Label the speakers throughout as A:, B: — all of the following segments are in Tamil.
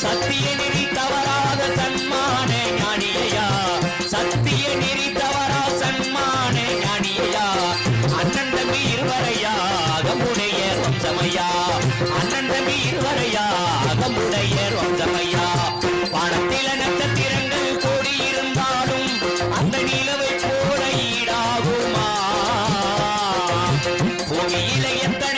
A: சத்திய நெறி தவறாத சன்மான ஞானியா சத்திய நெறி தவறா சன்மான ஞானியா அண்ணன் தம்பி இருவரையா? அகமுடைய வம்சமையா? அண்ணன் தம்பி இருவரையா? அகமுடைய வம்சமையா? பாடத்தில நட்சத்திரங்கள் கோடி இருந்தாலும் அந்த நிலவை போல ஈடாகுமா? பூமியில எத்தனை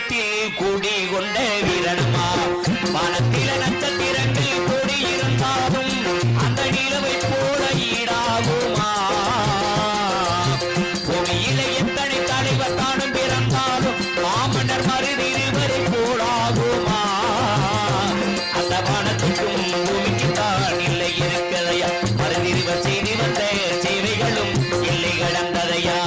A: இதயத்தில் கூடி கொண்ட வீரனுமா? வானத்தில நட்சத்திரங்கள் கூடியிருந்தாலும் அந்த நிலவை போல ஈடாகுமா பூமியில எத்தனை தலைவர் தானும் பிறந்தாலும் மாமன்னர் மருதி இருவரை போலாகுமா? அந்த வானத்துக்கும் பூமிக்கு தான் இல்லை இருக்கிறதையா? மருதிரிவர் செய்தி வந்த சேவைகளும் இல்லை கடந்ததையா?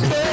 A: Master.